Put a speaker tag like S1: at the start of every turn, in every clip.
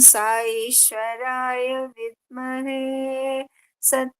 S1: साईश्वराय विद्महे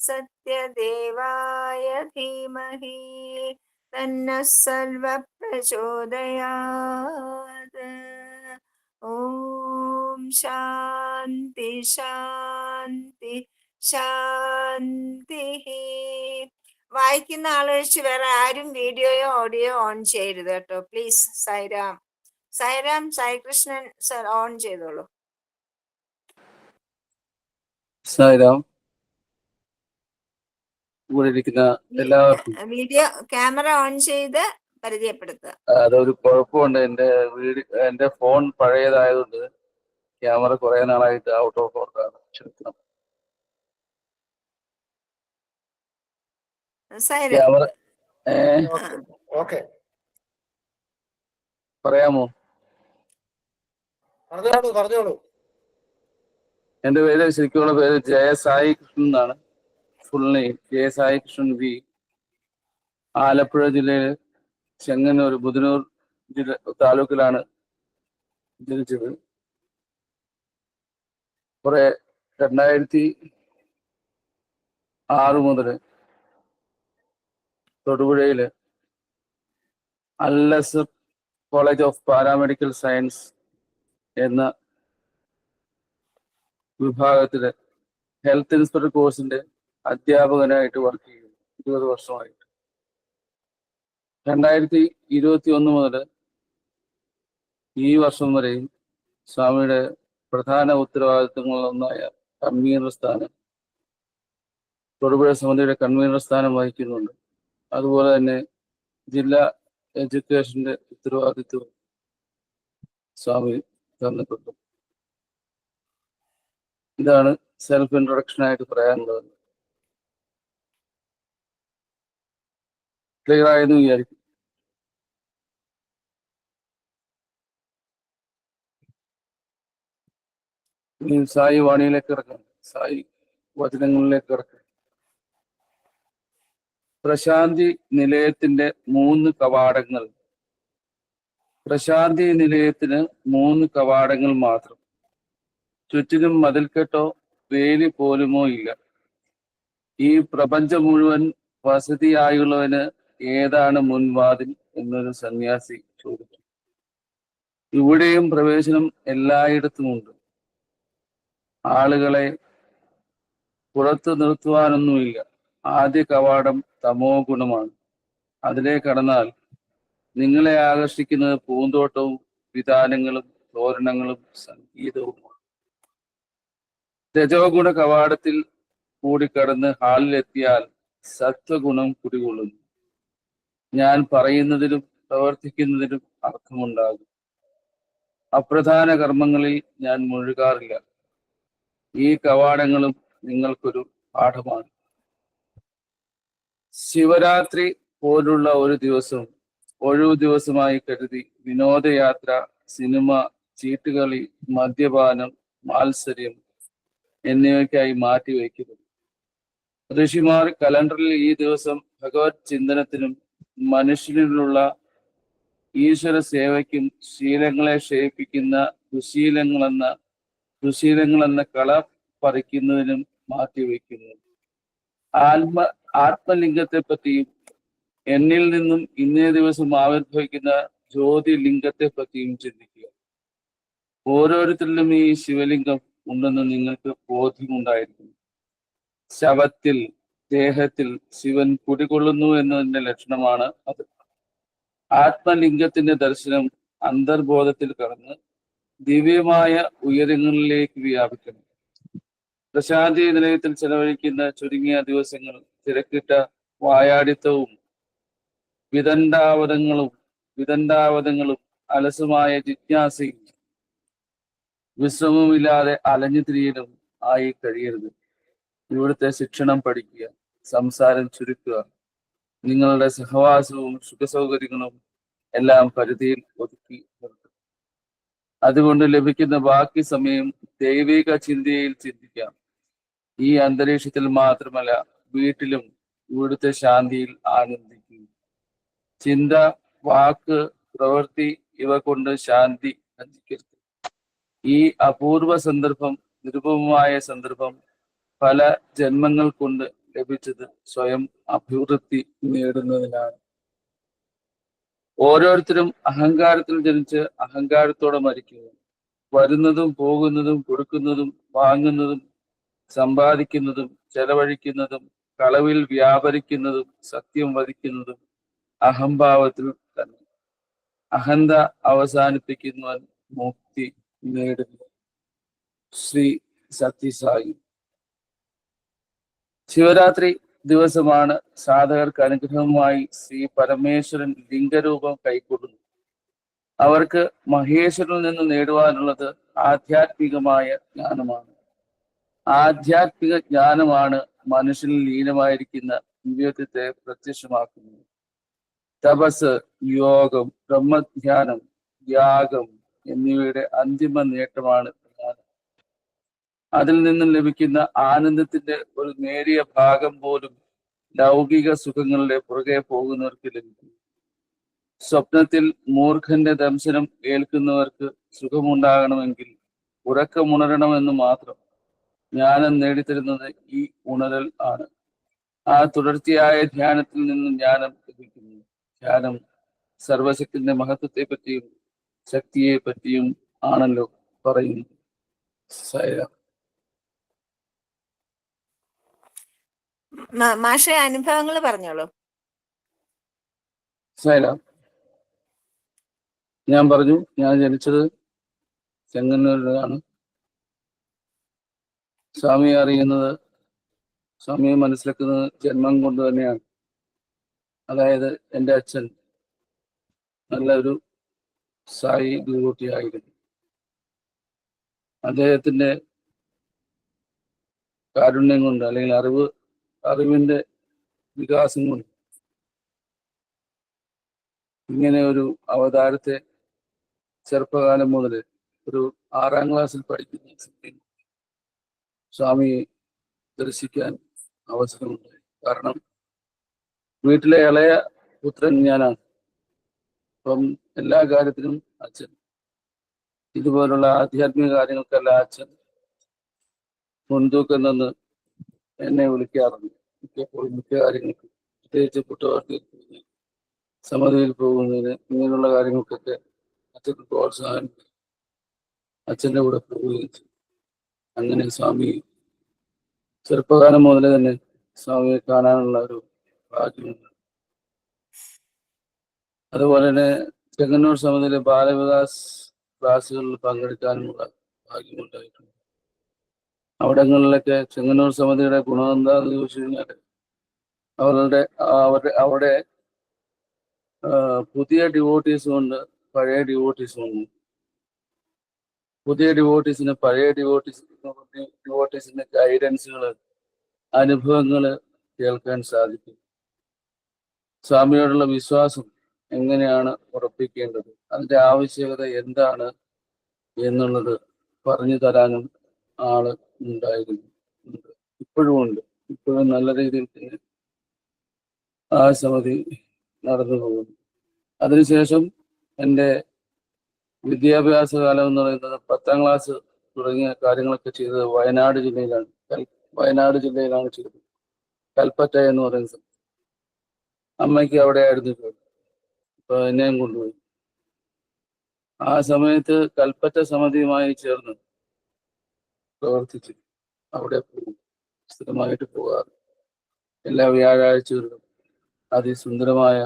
S1: സത്യദേവായ ധീമഹി തന്ന സർവ പ്രചോദയാത് ഓം ശാന്തി ശാന്തി ശാന്തി വായിക്കുന്ന ആളൊഴിച്ച് വേറെ ആരും വീഡിയോയോ ഓഡിയോ ഓൺ ചെയ്യരുത് കേട്ടോ. Please Sairam. Sairam Saikrishnan sir on ചെയ്തോളൂ.
S2: സൈറാം. ഇരിക്കുന്ന എല്ലാവർക്കും.
S1: വീഡിയോ ക്യാമറ ഓൺ ചെയ്ത് പരിചയപ്പെടുത്തുക.
S2: അതൊരു കുഴപ്പമുണ്ട്. എന്റെ വീട് എന്റെ ഫോൺ പഴയതായതുകൊണ്ട് ക്യാമറ കുറെ നാളായിട്ട് ഔട്ട് ഓഫ് ഓർഡറാണ് ക്ഷമിക്കണം. ക്യാമറ പറയാമോ?
S3: പറഞ്ഞോളൂ പറഞ്ഞോളൂ.
S2: എന്റെ പേര് ശരിക്കുള്ള പേര് ജയസായി കൃഷ്ണൻ എന്നാണ്. Full name Jayasai Krishnan V. Alappuzha ജില്ലയിൽ ചെങ്ങന്നൂർ ബുധനൂർ ജില്ല താലൂക്കിലാണ് ജനിച്ചത്. കുറെ രണ്ടായിരത്തി ആറ് മുതൽ തൊടുപുഴയിൽ അല്ലസ് കോളേജ് ഓഫ് പാരാമെഡിക്കൽ സയൻസ് എന്ന വിഭാഗത്തിലെ ഹെൽത്ത് ഇൻസ്പെക്ടർ കോഴ്സിന്റെ അധ്യാപകനായിട്ട് വർക്ക് ചെയ്യുന്നു. ഇരുപത് വർഷമായിട്ട്. രണ്ടായിരത്തി ഇരുപത്തി ഒന്ന് മുതൽ ഈ വർഷം വരെയും സ്വാമിയുടെ പ്രധാന ഉത്തരവാദിത്തങ്ങളിലൊന്നായ കൺവീനർ സ്ഥാനം തൊടുപുഴ സമിതിയുടെ കൺവീനർ സ്ഥാനം വഹിക്കുന്നുണ്ട്. അതുപോലെ തന്നെ ജില്ലാ എഡ്യൂക്കേഷന്റെ ഉത്തരവാദിത്വം സ്വാമി തന്നിട്ടുണ്ട്. ഇതാണ് സെൽഫ് ഇൻട്രൊഡക്ഷൻ ആയിട്ട് പറയാനുള്ളത്. ക്ലിയർ ആയെന്ന് വിചാരിക്കും സായി വാണിയിലേക്ക് ഇറക്കാം. സായി വചനങ്ങളിലേക്ക് ഇറക്കാം. പ്രശാന്തി നിലയത്തിന്റെ മൂന്ന് കവാടങ്ങൾ. പ്രശാന്തി നിലയത്തിന് മൂന്ന് കവാടങ്ങൾ മാത്രം. ചുറ്റിനും മതിൽക്കെട്ടോ വേലി പോലുമോ ഇല്ല. ഈ പ്രപഞ്ചം മുഴുവൻ വസതിയായുള്ളവന് ഏതാണ് മുൻവാതിൽ എന്നൊരു സന്യാസി ചോദിച്ചു. ഇവിടെയും പ്രവേശനം എല്ലായിടത്തുമുണ്ട്. ആളുകളെ പുറത്തു നിർത്തുവാനൊന്നുമില്ല. ആദ്യ കവാടം തമോ ഗുണമാണ്. അതിലെ കടന്നാൽ നിങ്ങളെ ആകർഷിക്കുന്നത് പൂന്തോട്ടവും വിധാനങ്ങളും തോരണങ്ങളും സംഗീതവുമാണ്. രജോഗുണ കവാടത്തിൽ കൂടി കടന്ന് ഹാളിലെത്തിയാൽ സത്വഗുണം കുടികൊള്ളുന്നു. ഞാൻ പറയുന്നതിലും പ്രവർത്തിക്കുന്നതിലും അർത്ഥമുണ്ടാകും അപ്രധാന കർമ്മങ്ങളിൽ ഞാൻ മുഴുകാറില്ല. ഈ കവാടങ്ങളും നിങ്ങൾക്കൊരു പാഠമാണ്. ശിവരാത്രി പോലുള്ള ഒരു ദിവസം ഒഴിവു ദിവസമായി കരുതി വിനോദയാത്ര സിനിമ ചീട്ടുകളി മദ്യപാനം മാത്സര്യം എന്നിവയ്ക്കായി മാറ്റിവെക്കുന്നു ഋഷിമാർ കലണ്ടറിൽ ഈ ദിവസം ഭഗവത് ചിന്തനത്തിനും മനുഷ്യനിലുള്ള ഈശ്വര സേവയ്ക്കും ശീലങ്ങളെ ക്ഷയിപ്പിക്കുന്ന ദുശീലങ്ങളെന്ന ദുശീലങ്ങളെന്ന കള പറിക്കുന്നതിനും മാറ്റിവെക്കുന്നു ആത്മ ആത്മലിംഗത്തെ പറ്റിയും എന്നിൽ നിന്നും ഇന്നേ ദിവസം ആവിർഭവിക്കുന്ന ജ്യോതിലിംഗത്തെ പറ്റിയും ചിന്തിക്കുക. ഓരോരുത്തരിലും ഈ ശിവലിംഗം ഉണ്ടെന്ന് നിങ്ങൾക്ക് ബോധ്യമുണ്ടായിരിക്കും. ശവത്തിൽ ദേഹത്തിൽ ശിവൻ കുടികൊള്ളുന്നു എന്നതിന്റെ ലക്ഷണമാണ് അത്. ആത്മലിംഗത്തിന്റെ ദർശനം അന്തർബോധത്തിൽ കടന്ന് ദിവ്യമായ ഉയരങ്ങളിലേക്ക് വ്യാപിക്കുന്നു. പ്രശാന്തി നിലയത്തിൽ ചെലവഴിക്കുന്ന ചുരുങ്ങിയ ദിവസങ്ങൾ തിരക്കിട്ട വായാടിത്തവും വിദണ്ഡാവതങ്ങളും വിദണ്ഡാവതങ്ങളും അലസുമായ ജിജ്ഞാസയും വിശ്രമമില്ലാതെ അലഞ്ഞു തിരിയലും ആയി കഴിയരുത്. ഇവിടുത്തെ ശിക്ഷണം പഠിക്കുക. സംസാരം ചുരുക്കുക. നിങ്ങളുടെ സഹവാസവും സുഖസൗകര്യങ്ങളും എല്ലാം പരിധിയിൽ ഒതുക്കി നിർത്തും അതുകൊണ്ട് ലഭിക്കുന്ന ബാക്കി സമയം ദൈവിക ചിന്തയിൽ ചിന്തിക്കാം. ഈ അന്തരീക്ഷത്തിൽ മാത്രമല്ല വീട്ടിലും ഇവിടുത്തെ ശാന്തിയിൽ ആനന്ദിക്കും. ചിന്ത വാക്ക് പ്രവൃത്തി ഇവ കൊണ്ട് ശാന്തി അഞ്ചിക്കരുത് ഈ അപൂർവ സന്ദർഭം നിരുപമമായ സന്ദർഭം പല ജന്മങ്ങൾ കൊണ്ട് ലഭിച്ചത് സ്വയം അഭിവൃദ്ധി നേടുന്നതിനാണ് ഓരോരുത്തരും അഹങ്കാരത്തിൽ ജനിച്ച് അഹങ്കാരത്തോടെ മരിക്കുന്നു. വരുന്നതും പോകുന്നതും കൊടുക്കുന്നതും വാങ്ങുന്നതും സമ്പാദിക്കുന്നതും ചെലവഴിക്കുന്നതും കളവിൽ വ്യാപരിക്കുന്നതും സത്യം വധിക്കുന്നതും അഹംഭാവത്തിൽ തന്നെ. അഹന്ത അവസാനിപ്പിക്കുന്നവൻ മുക്തി നേടുന്നു. ശ്രീ സത്യസായി. ശിവരാത്രി ദിവസമാണ് സാധകർക്ക് അനുഗ്രഹമായി ശ്രീ പരമേശ്വരൻ ലിംഗരൂപം കൈക്കൊള്ളുന്നു. അവർക്ക് മഹേശ്വരനിൽ നിന്ന് നേടുവാനുള്ളത് ആധ്യാത്മികമായ ജ്ഞാനമാണ്. ആധ്യാത്മിക ജ്ഞാനമാണ് മനുഷ്യനിൽ ലീനമായിരിക്കുന്ന ദിവ്യത്വത്തെ പ്രത്യക്ഷമാക്കുന്നത്. തപസ് യോഗം ബ്രഹ്മധ്യാനം യാഗം എന്നിവയുടെ അന്തിമ നേട്ടമാണ് അതിൽ നിന്നും ലഭിക്കുന്ന ആനന്ദത്തിന്റെ ഒരു നേരിയ ഭാഗം പോലും ലൗകിക സുഖങ്ങളുടെ പുറകെ പോകുന്നവർക്ക് ലഭിക്കും. സ്വപ്നത്തിൽ മൂർഖന്റെ ദംശനം ഏൽക്കുന്നവർക്ക് സുഖമുണ്ടാകണമെങ്കിൽ ഉറക്കമുണരണമെന്ന് മാത്രം ജ്ഞാനം നേടിത്തരുന്നത് ഈ ഉണരൽ ആണ്. ആ തുടർച്ചയായ ധ്യാനത്തിൽ നിന്നും ജ്ഞാനം ലഭിക്കുന്നു. ധ്യാനം സർവശക്തിന്റെ മഹത്വത്തെ പറ്റിയും ശക്തിയെ പറ്റിയും ആണല്ലോ പറയുന്നത്. സൈറ
S1: മാഷെ അനുഭവങ്ങൾ പറഞ്ഞോളൂ.
S2: ഞാൻ പറഞ്ഞു ഞാൻ ജനിച്ചത് ചെങ്ങന്നൂരിലാണ്. സ്വാമിയെ അറിയുന്നത് സ്വാമിയെ മനസ്സിലാക്കുന്നത് ജന്മം കൊണ്ട് തന്നെയാണ്. അതായത് എന്റെ അച്ഛൻ നല്ലൊരു സായി ഗുരുകുട്ടിയായിരുന്നു. അദ്ദേഹത്തിന്റെ കാരുണ്യം കൊണ്ട് അല്ലെങ്കിൽ അറിവ് അറിവിന്റെ വികാസം കൊണ്ട് ഇങ്ങനെ ഒരു അവതാരത്തെ ചെറുപ്പകാലം മുതൽ ഒരു ആറാം ക്ലാസ്സിൽ പഠിക്കുന്ന സ്വാമിയെ ദർശിക്കാൻ അവസരമുണ്ടായി. കാരണം വീട്ടിലെ ഇളയ പുത്രൻ ഞാനാണ്. അപ്പം എല്ലാ കാര്യത്തിനും അച്ഛൻ. ഇതുപോലുള്ള ആധ്യാത്മിക കാര്യങ്ങൾക്കെല്ലാം അച്ഛൻ മുൻതൂക്കം നിന്ന് എന്നെ വിളിക്കാറുണ്ട്. മിക്കപ്പോഴും മിക്ക കാര്യങ്ങൾക്ക്. പ്രത്യേകിച്ച് പുട്ടവർത്തിൽ സമതിയിൽ പോകുന്നതിന് ഇങ്ങനെയുള്ള കാര്യങ്ങൾക്കൊക്കെ അച്ഛൻ പ്രോത്സാഹനം അച്ഛന്റെ കൂടെ പോവുകയും അങ്ങനെ സ്വാമി ചെറുപ്പകാലം മുതലേ തന്നെ സ്വാമിയെ കാണാനുള്ള ഒരു ഭാഗ്യമുണ്ട്. അതുപോലെ തന്നെ ചെങ്ങന്നൂർ സമിതിയിലെ ബാലവികാസ് ക്ലാസ്സുകളിൽ പങ്കെടുക്കാനുമുള്ള ഭാഗ്യമുണ്ടായിട്ടുണ്ട്. അവിടങ്ങളിലൊക്കെ ചെങ്ങന്നൂർ സമിതിയുടെ ഗുണം എന്താന്ന് ചോദിച്ചു കഴിഞ്ഞാൽ അവരുടെ അവരുടെ അവിടെ പുതിയ ഡിവോട്ടീസും ഉണ്ട് പഴയ ഡിവോട്ടീസും ഉണ്ട്. പുതിയ ഡിവോട്ടീസിന് പഴയ ഡിവോട്ടീസ് ഡിവോട്ടീസിന്റെ ഗൈഡൻസുകൾ അനുഭവങ്ങൾ കേൾക്കാൻ സാധിക്കും. സ്വാമിയോടുള്ള വിശ്വാസം എങ്ങനെയാണ് ഉറപ്പിക്കേണ്ടത്? അതിന്റെ ആവശ്യകത എന്താണ് എന്നുള്ളത് പറഞ്ഞു തരാനും ആൾ ഉണ്ടായിരുന്നു. ഉണ്ട്. ഇപ്പോഴും ഉണ്ട്. ഇപ്പോഴും നല്ല രീതിയിൽ തന്നെ ആ സമിതി നടന്നു പോകുന്നു. അതിനുശേഷം എന്റെ വിദ്യാഭ്യാസ കാലം എന്ന് പറയുന്നത് പത്താം ക്ലാസ് തുടങ്ങിയ കാര്യങ്ങളൊക്കെ ചെയ്തത് വയനാട് ജില്ലയിലാണ്. വയനാട് ജില്ലയിലാണ് ചെയ്തത്. കൽപ്പറ്റ എന്ന് പറയുന്ന സ്ഥലം. അമ്മയ്ക്ക് അവിടെ ആയിരുന്നു ജോലി. അപ്പൊ എന്നെയും കൊണ്ടുപോയി. ആ സമയത്ത് കൽപ്പറ്റ സമിതിയുമായി ചേർന്ന് പ്രവർത്തിച്ച് അവിടെ പോകും സ്ഥിരമായിട്ട് പോകാറ്. എല്ലാ വ്യാഴാഴ്ചകളിലും അതിസുന്ദരമായ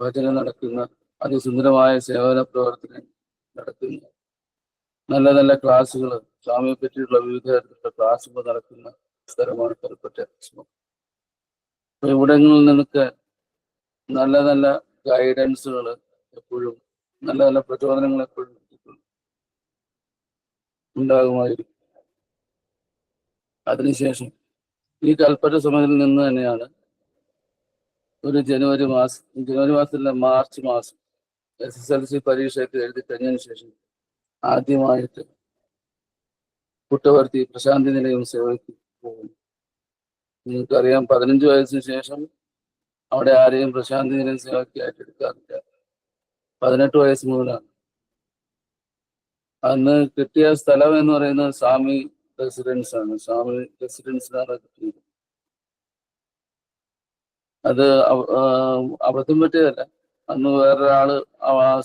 S2: വചനം നടക്കുന്ന അതിസുന്ദരമായ സേവന പ്രവർത്തനം നടക്കുന്ന നല്ല നല്ല ക്ലാസ്സുകൾ സ്വാമിയെ പറ്റിയുള്ള വിവിധ തരത്തിലുള്ള ക്ലാസ്സുകൾ നടക്കുന്ന സ്ഥലമാണ് കൽപ്പറ്റ അപ്പൊ ഇവിടങ്ങളിൽ നിന്നൊക്കെ നല്ല നല്ല ഗൈഡൻസുകൾ എപ്പോഴും നല്ല നല്ല പ്രചോദനങ്ങൾ എപ്പോഴും ഉണ്ടാകുമായിരിക്കും. അതിനുശേഷം ഈ കൽപ്പറ്റ സമയത്തിൽ നിന്ന് തന്നെയാണ് ഒരു ജനുവരി മാസം ജനുവരി മാസത്തിലെ മാർച്ച് മാസം എസ് എസ് എൽ സി പരീക്ഷയൊക്കെ എഴുതി കഴിഞ്ഞതിന് ശേഷം ആദ്യമായിട്ട് കുട്ടവർത്തി പ്രശാന്തി നിലയം സേവയ്ക്ക് പോകുന്നു. നിങ്ങൾക്കറിയാം പതിനഞ്ച് വയസ്സിന് ശേഷം അവിടെ ആരെയും പ്രശാന്തി നിലയം സേവയ്ക്കായിട്ട് എടുക്കാറില്ല. പതിനെട്ട് വയസ്സ് മുതലാണ്. അന്ന് കിട്ടിയ സ്ഥലം എന്ന് പറയുന്നത് സ്വാമി റെസിഡൻസ് ആണ്. സ്വാമി റെസിഡൻസിലാണ് കിട്ടിയത്. അത് അബദ്ധം പറ്റിയതല്ല. അന്ന് വേറൊരാൾ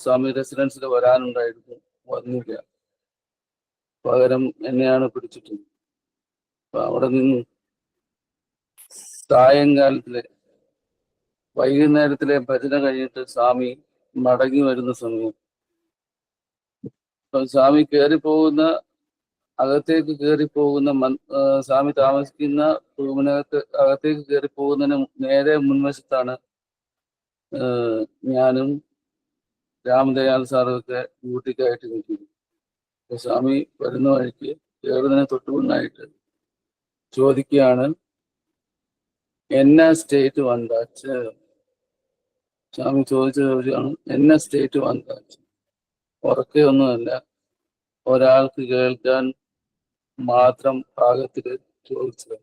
S2: സ്വാമി റെസിഡൻസിൽ വരാനുണ്ടായിരുന്നു. വന്നില്ല. പകരം എന്നെയാണ് പിടിച്ചിട്ടുള്ളത് അപ്പൊ അവിടെ നിന്ന് സായങ്കാലത്തിലെ വൈകുന്നേരത്തിലെ ഭജന കഴിഞ്ഞിട്ട് സ്വാമി മടങ്ങി വരുന്ന സമയം. സ്വാമി കയറി പോകുന്ന അകത്തേക്ക് കയറിപ്പോകുന്ന സ്വാമി താമസിക്കുന്ന റൂമിനകത്ത് അകത്തേക്ക് കയറിപ്പോകുന്നതിന് നേരെ മുൻവശത്താണ് ഞാനും രാമദയാൽ സാറും ഒക്കെ ഡ്യൂട്ടിക്കായിട്ട് നിൽക്കുന്നു സ്വാമി വരുന്ന വഴിക്ക് കയറുന്നതിന് തൊട്ടുമുന്നായിട്ട് ചോദിക്കുകയാണ് എന്നാ സ്റ്റേറ്റ് വണ്ടാച്ച്? സ്വാമി ചോദിച്ച ചോദിച്ചാണ് എന്നാ സ്റ്റേറ്റ് വണ്ടാച്ച്? ഉറക്കെ ഒന്നുമല്ല ഒരാൾക്ക് കേൾക്കാൻ മാത്രം പാകത്തിൽ ചോദിച്ചത്.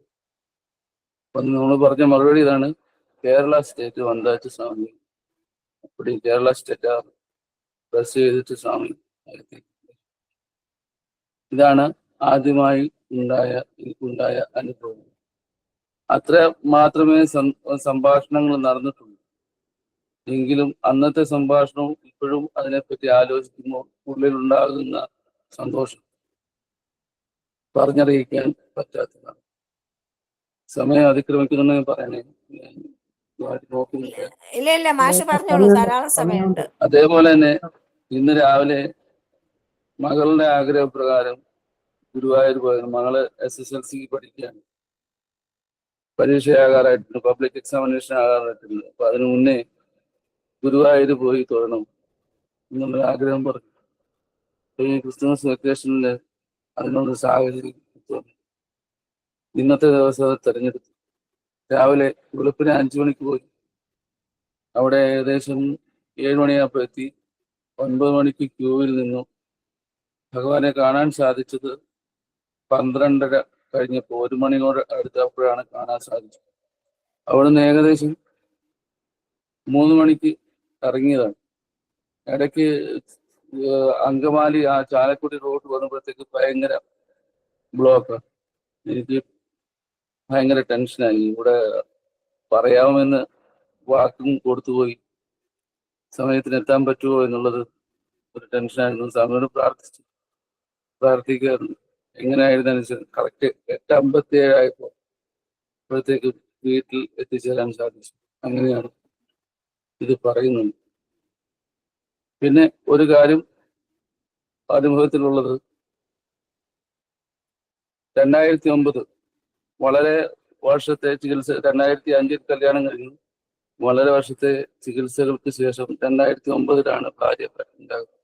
S2: അപ്പം നമ്മൾ പറഞ്ഞ മറുപടി ഇതാണ്. കേരള സ്റ്റേറ്റ് വന്താച്ച് സ്വാമി. അപ്പടി കേരള സ്റ്റേറ്റ് പ്രസ് ചെയ്തിട്ട് സ്വാമി ഇതാണ് ആദ്യമായി ഉണ്ടായ എനിക്കുണ്ടായ അനുഭവം. അത്ര മാത്രമേ സംഭാഷണങ്ങൾ നടന്നിട്ടുള്ളൂ. എങ്കിലും അന്നത്തെ സംഭാഷണവും ഇപ്പോഴും അതിനെപ്പറ്റി ആലോചിക്കുമ്പോൾ ഉള്ളിലുണ്ടാകുന്ന സന്തോഷം. പറഞ്ഞറിയിക്കാൻ പറ്റാത്തതാണ്. സമയം അതിക്രമിക്കുന്നുണ്ടെന്ന് പറയണേ.
S1: ഇല്ല ഇല്ല മാഷ് പറഞ്ഞോളൂ. ധാരാളം സമയമുണ്ട്.
S2: അതേപോലെ തന്നെ ഇന്ന് രാവിലെ മകളുടെ ആഗ്രഹപ്രകാരം ഗുരുവായൂർ പോയത് മകൾ എസ് എസ് എൽ സി പഠിക്കുകയാണ്. പരീക്ഷയാകാറായിട്ടുണ്ട്. പബ്ലിക് എക്സാമിനേഷൻ ആകാറായിട്ടുണ്ട്. അപ്പൊ അതിനു മുന്നേ ഗുരുവായൂർ പോയി തൊഴണം എന്നുള്ളൊരു ആഗ്രഹം പറഞ്ഞു. ക്രിസ്തുമസ് ഈ ക്രിസ്മസ് വെക്കേഷനിൽ അതിനുള്ള സാഹചര്യം ഇന്നത്തെ ദിവസം തെരഞ്ഞെടുത്തു. രാവിലെ വെളുപ്പിന് അഞ്ചു മണിക്ക് പോയി. അവിടെ ഏകദേശം ഏഴ് മണിയാകുമ്പോൾ എത്തി. ഒൻപത് മണിക്ക് ക്യൂവിൽ നിന്നു. ഭഗവാനെ കാണാൻ സാധിച്ചത് പന്ത്രണ്ടര കഴിഞ്ഞപ്പോൾ ഒരു മണിയോട് അടുത്തപ്പോഴാണ് കാണാൻ സാധിച്ചത്. അവിടുന്ന് ഏകദേശം മൂന്ന് മണിക്ക് ഇറങ്ങിയതാണ്. ഇടയ്ക്ക് അങ്കമാലി ആ ചാലക്കുടി റോഡ് വന്നപ്പോഴത്തേക്ക് ഭയങ്കര ബ്ലോക്ക് എനിക്ക് ഭയങ്കര ടെൻഷനായി ഇവിടെ പറയാമെന്ന് വാക്കും കൊടുത്തുപോയി സമയത്തിന് എത്താൻ പറ്റുമോ എന്നുള്ളത് ഒരു ടെൻഷനായിരുന്നു സ്വാമിയോട് പ്രാർത്ഥിച്ചു. പ്രാർത്ഥിക്കാറുണ്ട് എങ്ങനെയായിരുന്നു കറക്റ്റ് എട്ട് അമ്പത്തി ഏഴായപ്പോ അപ്പോഴത്തേക്ക് വീട്ടിൽ എത്തിച്ചേരാൻ സാധിച്ചു. അങ്ങനെയാണ് ഇത് പറയുന്നത്. പിന്നെ ഒരു കാര്യം അനുഭവത്തിലുള്ളത് രണ്ടായിരത്തി ഒമ്പത് വളരെ വർഷത്തെ ചികിത്സ രണ്ടായിരത്തി അഞ്ചിൽ കല്യാണം കഴിഞ്ഞു. വളരെ വർഷത്തെ ചികിത്സകൾക്ക് ശേഷം രണ്ടായിരത്തി ഒമ്പതിലാണ് ഭാര്യ ഉണ്ടാകുന്നത്.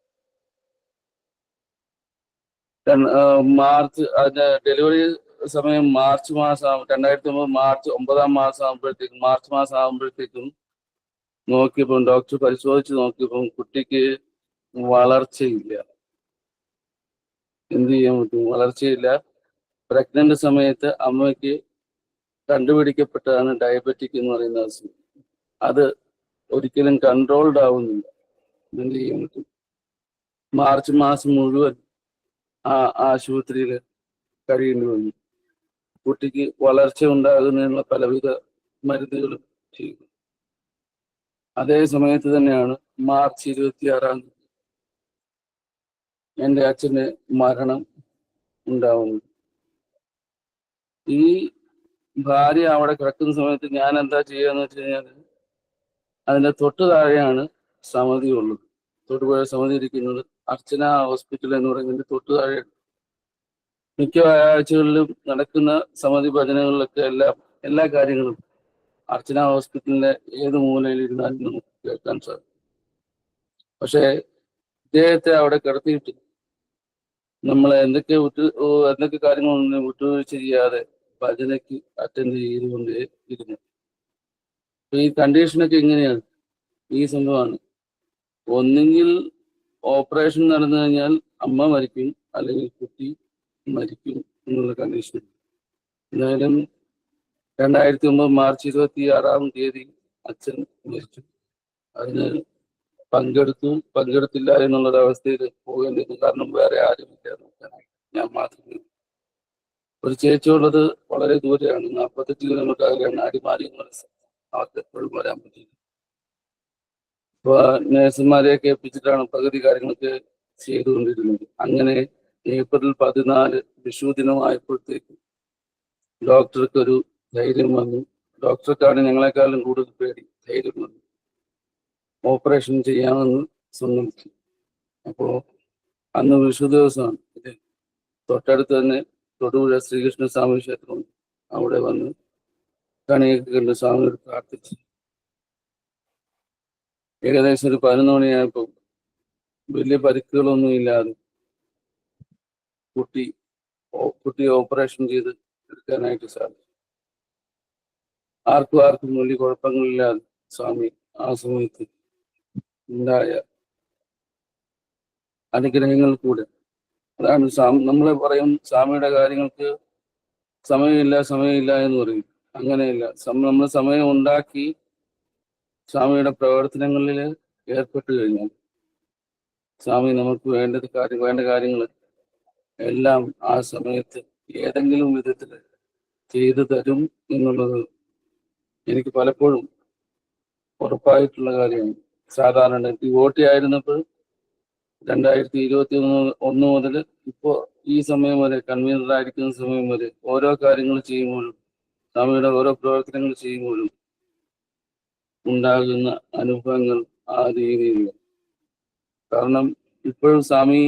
S2: മാർച്ച് അതിന്റെ ഡെലിവറി സമയം മാർച്ച് മാസം രണ്ടായിരത്തി ഒമ്പത് മാർച്ച് ഒമ്പതാം മാസം ആകുമ്പോഴത്തേക്കും മാർച്ച് മാസം ആകുമ്പോഴത്തേക്കും നോക്കിയപ്പം ഡോക്ടർ പരിശോധിച്ച് നോക്കിയപ്പം കുട്ടിക്ക് വളർച്ചയില്ല. എന്ത് ചെയ്യാൻ പറ്റും? വളർച്ചയില്ല. പ്രഗ്നന്റ് സമയത്ത് അമ്മയ്ക്ക് കണ്ടുപിടിക്കപ്പെട്ടതാണ് ഡയബറ്റിക് എന്ന് പറയുന്ന അസുഖം. അത് ഒരിക്കലും കൺട്രോൾഡ് ആവുന്നില്ല. എന്ത് ചെയ്യാൻ പറ്റും? മാർച്ച് മാസം മുഴുവൻ ആ ആശുപത്രിയിൽ കഴിയേണ്ടി വന്നു. കുട്ടിക്ക് വളർച്ച ഉണ്ടാകുന്നതിനുള്ള പലവിധ മരുന്നുകളും ചെയ്തു. അതേ സമയത്ത് തന്നെയാണ് മാർച്ച് ഇരുപത്തിയാറാം തീയതി എന്റെ അച്ഛന്റെ മരണം ഉണ്ടാവുന്നത്. ഈ ഭാര്യ അവിടെ കിടക്കുന്ന സമയത്ത് ഞാൻ എന്താ ചെയ്യാന്ന് വെച്ച് കഴിഞ്ഞാൽ അതിന്റെ തൊട്ട് താഴെയാണ് സമിതി ഉള്ളത്. തൊടുപുഴ സമിതി ഇരിക്കുന്നത് അർച്ചന ഹോസ്പിറ്റൽ എന്ന് പറയുന്നതിന്റെ തൊട്ട് താഴെ മിക്ക വ്യാഴാഴ്ചകളിലും നടക്കുന്ന സമിതി ഭജനകളിലൊക്കെ എല്ലാം എല്ലാ കാര്യങ്ങളും അർച്ചന ഹോസ്പിറ്റലിന്റെ ഏത് മൂലയിൽ ഇരുന്നാലും നമുക്ക് കേൾക്കാൻ സാധിക്കും പക്ഷേ ഇദ്ദേഹത്തെ അവിടെ കിടത്തിയിട്ട് നമ്മൾ എന്തൊക്കെ വിട്ടു എന്തൊക്കെ കാര്യങ്ങളൊന്നും വിട്ടുവീഴ്ച ചെയ്യാതെ ഭജനയ്ക്ക് അറ്റൻഡ് ചെയ്തുകൊണ്ട് ഇരുന്നു. ഈ കണ്ടീഷനൊക്കെ എങ്ങനെയാണ്? ഈ സംഭവമാണ്. ഒന്നെങ്കിൽ ഓപ്പറേഷൻ നടന്നു കഴിഞ്ഞാൽ അമ്മ മരിക്കും അല്ലെങ്കിൽ കുട്ടി മരിക്കും എന്നുള്ള കണ്ടീഷൻ എന്തായാലും രണ്ടായിരത്തി ഒമ്പത് മാർച്ച് ഇരുപത്തി ആറാം തീയതി അച്ഛൻ മരിച്ചു. അതിന് പങ്കെടുത്തു. പങ്കെടുത്തില്ല എന്നുള്ളൊരു അവസ്ഥയിൽ പോകേണ്ടി കാരണം വേറെ ആരുമില്ല നോക്കാനായി ഞാൻ മാത്രമേ ഒരു ചേച്ചിയുള്ളത് വളരെ ദൂരെയാണ്. നാൽപ്പത്തെട്ട് കിലോമീറ്റർ അകലെയാണ്. അടിമാലി. അവർക്ക് എപ്പോഴും വരാൻ പറ്റില്ല. അപ്പൊ നഴ്സുമാരെയൊക്കെ ഏൽപ്പിച്ചിട്ടാണ് പകുതി കാര്യങ്ങളൊക്കെ ചെയ്തുകൊണ്ടിരുന്നത്. അങ്ങനെ ഏപ്രിൽ പതിനാല് വിഷു ദിനമായപ്പോഴത്തേക്ക് ഡോക്ടർക്ക് ഒരു ധൈര്യം വന്നു. ഡോക്ടർക്കാണ് ഞങ്ങളെക്കാളും കൂടുതൽ പേടി ധൈര്യം വന്നു. ഓപ്പറേഷൻ ചെയ്യാമെന്ന് സമ്മതിച്ചു. അപ്പോ അന്ന് വിഷു ദിവസമാണ്. ഇത് തൊട്ടടുത്ത് തന്നെ തൊടുപുഴ ശ്രീകൃഷ്ണ സ്വാമി ക്ഷേത്രമുണ്ട് അവിടെ വന്ന് കണിയൊക്കെ കണ്ട് സ്വാമിയോട് പ്രാർത്ഥിച്ചു. ഏകദേശം ഒരു പതിനൊന്ന് മണിയായപ്പോൾ വലിയ പരിക്കുകളൊന്നും ഇല്ലാതെ കുട്ടി കുട്ടിയെ കുട്ടി ഓപ്പറേഷൻ ചെയ്ത് എടുക്കാനായിട്ട് സാധിച്ചു. ആർക്കും ആർക്കും വലിയ കുഴപ്പങ്ങളില്ലാതെ സ്വാമി ആ സമയത്ത് ഉണ്ടായ അനുഗ്രഹങ്ങൾ കൂടെ. അതാണ് സ്വാമി നമ്മളെ പറയും സ്വാമിയുടെ കാര്യങ്ങൾക്ക് സമയമില്ല സമയമില്ല എന്ന് പറയും. അങ്ങനെയല്ല നമ്മൾ സമയം ഉണ്ടാക്കി സ്വാമിയുടെ പ്രവർത്തനങ്ങളിൽ ഏർപ്പെട്ടു കഴിഞ്ഞാൽ സ്വാമി നമുക്ക് വേണ്ടത് കാര്യം വേണ്ട കാര്യങ്ങൾ എല്ലാം ആ സമയത്ത് ഏതെങ്കിലും വിധത്തിൽ ചെയ്തു തരും എന്നുള്ളത് എനിക്ക് പലപ്പോഴും ഉറപ്പായിട്ടുള്ള കാര്യമാണ്. സാധാരണ ഡിവോട്ടി ആയിരുന്നപ്പോൾ രണ്ടായിരത്തി ഇരുപത്തി ഒന്ന് ഒന്ന് മുതൽ ഇപ്പോൾ ഈ സമയം വരെ കൺവീനർ ആയിരിക്കുന്ന സമയം വരെ ഓരോ കാര്യങ്ങൾ ചെയ്യുമ്പോഴും സ്വാമിയുടെ ഓരോ പ്രവർത്തനങ്ങൾ ചെയ്യുമ്പോഴും ഉണ്ടാകുന്ന അനുഭവങ്ങൾ ആ രീതിയിൽ കാരണം ഇപ്പോഴും സ്വാമി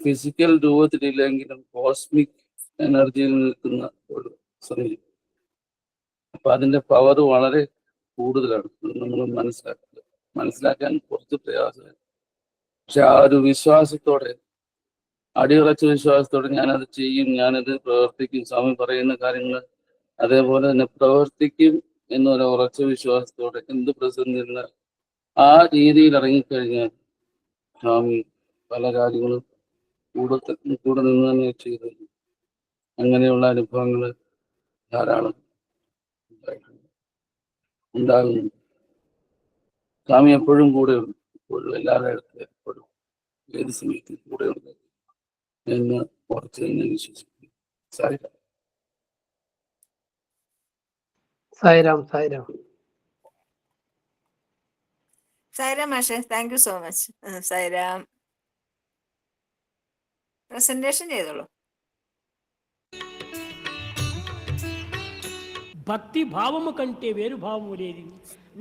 S2: ഫിസിക്കൽ രൂപത്തിലില്ലെങ്കിലും കോസ്മിക് എനർജിയിൽ നിൽക്കുന്ന ഒരു സമയം. അപ്പൊ അതിന്റെ പവർ വളരെ കൂടുതലാണ്. നമ്മൾ മനസ്സിലാക്കുന്നത് മനസ്സിലാക്കാൻ കുറച്ച് പ്രയാസമാണ്. പക്ഷെ ആ ഒരു വിശ്വാസത്തോടെ അടിയുറച്ച വിശ്വാസത്തോടെ ഞാനത് ചെയ്യും ഞാനത് പ്രവർത്തിക്കും സ്വാമി പറയുന്ന കാര്യങ്ങൾ അതേപോലെ തന്നെ പ്രവർത്തിക്കും എന്നൊരു ഉറച്ച വിശ്വാസത്തോടെ എന്ത് ഇരുന്നാൽ ആ രീതിയിൽ ഇറങ്ങിക്കഴിഞ്ഞാൽ സ്വാമി പല കാര്യങ്ങളും കൂടെ കൂടെ നിന്ന് തന്നെ ചെയ്തു. അങ്ങനെയുള്ള അനുഭവങ്ങൾ ധാരാളം. ഉണ്ടാകുന്നുണ്ട് സ്വാമി എപ്പോഴും കൂടെ ഉണ്ട്. എപ്പോഴും എല്ലാവരുടെ അടുത്ത് എപ്പോഴും ഏത് സമയത്തും കൂടെ ഉണ്ട് എന്ന് ഉറച്ചു തന്നെ വിശ്വസിക്കുന്നു. സായിരാം.
S4: സായിരാം സായിരാം.
S1: സായിരാം മാഷെ thank you so much Sairam. Presentation ചെയ്തോളൂ.
S5: భక్తి భావము కంటే వేరు భావము లేదు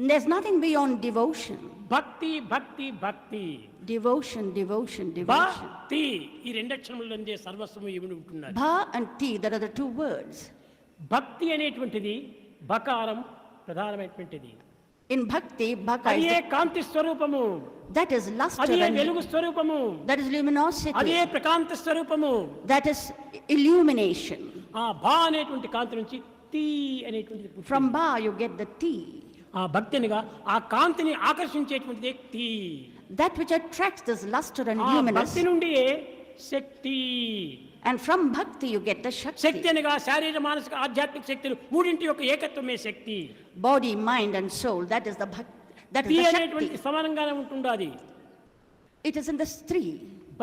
S6: దేస్ నథింగ్ బియాండ్ డివోషన్
S5: భక్తి భక్తి భక్తి.
S6: డివోషన్ డివోషన్ డివోషన్
S5: తి ఈ రెండు అక్షరములందే సర్వస్వము ఏమని ఉంటున్నారు
S6: భ and T that are the two words
S5: భక్తి అనేటువంటిది బకారం ప్రధానమైనటువంటిది.
S6: ఇన్ భక్తి భక
S5: అదే కాంతి స్వరూపము.
S6: దట్ ఇస్ లస్టర్
S5: అదే వెలుగు స్వరూపము.
S6: దట్ ఇస్
S5: ల్యూమినాసిటీ
S6: అదే
S5: ప్రకాంత స్వరూపము.
S6: దట్ ఇస్ ఇల్యూమినేషన్
S5: ఆ భా అనేటువంటి కాంతి నుంచి భక్తి అనేటువంటిది
S6: ఫ్రమ్ బా యు గెట్ ద టీ
S5: ఆ భక్తి అనగా ఆ కాంతిని ఆకర్షించేటువంటిది tea.
S6: That which attracts this lustre and human
S5: భక్తి నుండి శక్తి.
S6: And from bhakti you get the shakti శక్తి
S5: అనగా శారీరక మానసిక ఆధ్యాత్మిక శక్తులు మూడింటి యొక్క ఏకత్వమే శక్తి.
S6: Body mind and soul that is the bhakti that is
S5: సమానంగానే ఉంటుండాది
S6: it is in the
S5: stri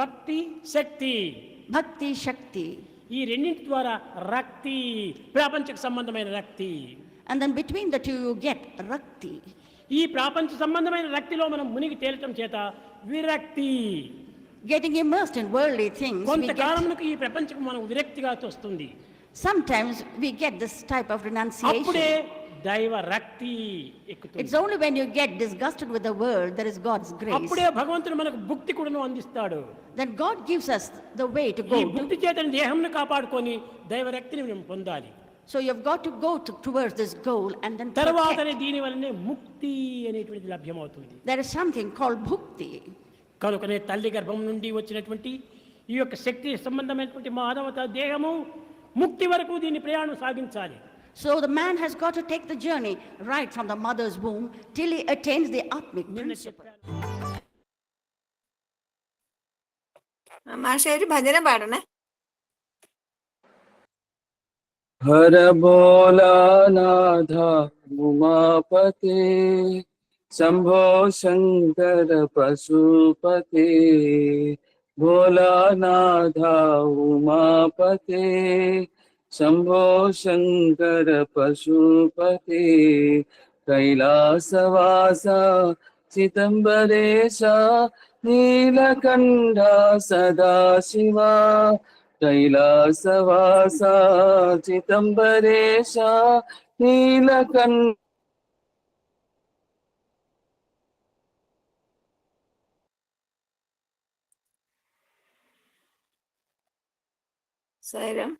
S6: bhakti shakti.
S5: భక్తి శక్తి ఈ రెండింటి ద్వారా రక్తి ప్రాపంచక సంబంధమైన రక్తి
S6: And then between the two, you get Rakti.
S5: ఈ ప్రాపంచ సంబంధమైన రక్తిలో మనం మునిగి తేలటం చేత విరక్తి
S6: Getting immersed in worldly things, we get
S5: కొంతకాలమునకు ఈ ప్రపంచం మనం విరక్తిగా తోస్తుంది
S6: Sometimes we get this type of
S5: అప్పుడే
S6: renunciation.
S5: దైవ రక్తి ఎక్కుతుంది.
S6: It's only when you get disgusted with the world there is God's grace
S5: అప్పుడే భగవంతుడు మనకు భక్తి కూడాను అందిస్తాడు.
S6: Then God gives us the way to go
S5: భక్తి చేత దేహంను కాపాడుకొని దైవ రక్తిని మనం పొందాలి.
S6: So you have got to go towards this goal and then
S5: తర్వాతనే దీని వల్లనే ముక్తి అనేటువంటిది లభ్యమవుతుంది.
S6: దర్ ఇస్ సంథింగ్ కాల్డ్ భక్తి.
S5: కనుకనే తల్లి గర్భం నుండి వచ్చినటువంటి ఈ యొక్క శక్తి సంబంధమైనటువంటి మాధవత దేహము ముక్తి వరకు దీని ప్రయాణం సాగించాలి.
S6: So the man has got to take the journey right from the mother's womb till he attains the Atmic principle.
S1: മാഷ ഒരു ഭജന പാടണേ
S2: ഹര ബോലാനാഥ ഉമാപതി ശംഭോ ശങ്കര പശുപതി शंभो शंकर पशुपते कैलासवासा चिदम्बरेशा नीलकण्ठा सदाशिवा कैलासवासा चिदम्बरेशा नीलकण्ठ
S1: സൈരം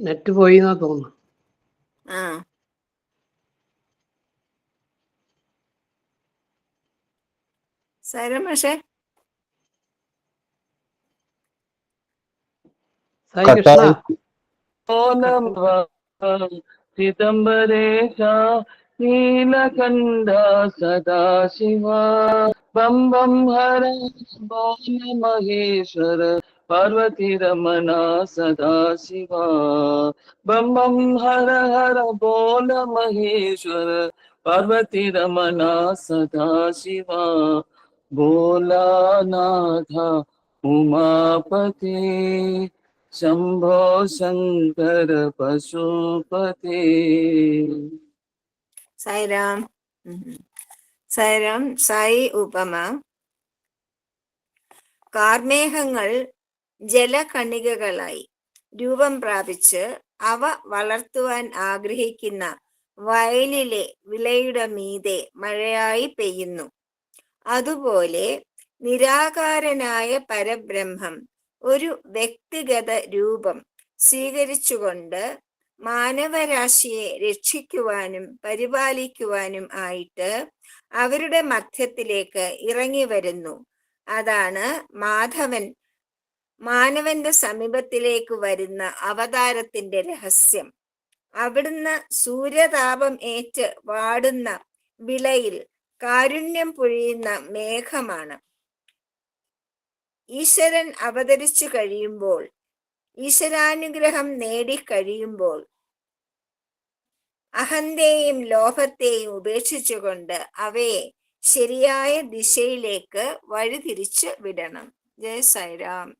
S4: നെറ്റ് പോയി എന്നാ തോന്നുന്നു
S1: സൈലം പക്ഷേ ചിദംബരേശ
S4: നീലകണ്ഠ സദാശിവ.
S2: ബംബം ഹര ഭോല മഹേശ്വര. बम हर बोल महेश्वर पार्वती रमणा सदाशिवा बम बम हर हर बोल महेश्वर पार्वती रमणा सदाशिवा भोलानाथ उमापते शम्भो शङ्कर पशुपते
S1: സൈറാം സൈറാം സായി ഉപമ കാർമേഘങ്ങൾ ജലകണികകളായി രൂപം പ്രാപിച്ച് അവ വളർത്തുവാൻ ആഗ്രഹിക്കുന്ന വയലിലെ വിളയുടെ മീതെ മഴയായി പെയ്യുന്നു. അതുപോലെ നിരാകാരനായ പരബ്രഹ്മം ഒരു വ്യക്തിഗത രൂപം സ്വീകരിച്ചുകൊണ്ട് മാനവരാശിയെ രക്ഷിക്കുവാനും പരിപാലിക്കുവാനും ആയിട്ട് അവരുടെ മധ്യത്തിലേക്ക് ഇറങ്ങി വരുന്നു. അതാണ് മാധവൻ മാനവന്റെ സമീപത്തിലേക്ക് വരുന്ന അവതാരത്തിന്റെ രഹസ്യം. അവിടുന്ന് സൂര്യതാപം ഏറ്റ് വാടുന്ന വിളയിൽ കാരുണ്യം പൊഴിയുന്ന മേഘമാണ്. ഈശ്വരൻ അവതരിച്ചു കഴിയുമ്പോൾ ഈശ്വരാനുഗ്രഹം നേടിക്കഴിയുമ്പോൾ അഹന്തയെയും ലോഭത്തെയും ഉപേക്ഷിച്ചുകൊണ്ട് അവയെ ശരിയായ ദിശയിലേക്ക് വഴിതിരിച്ചു വിടണം. ജയ സൈറാം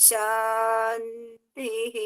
S1: शान्तिः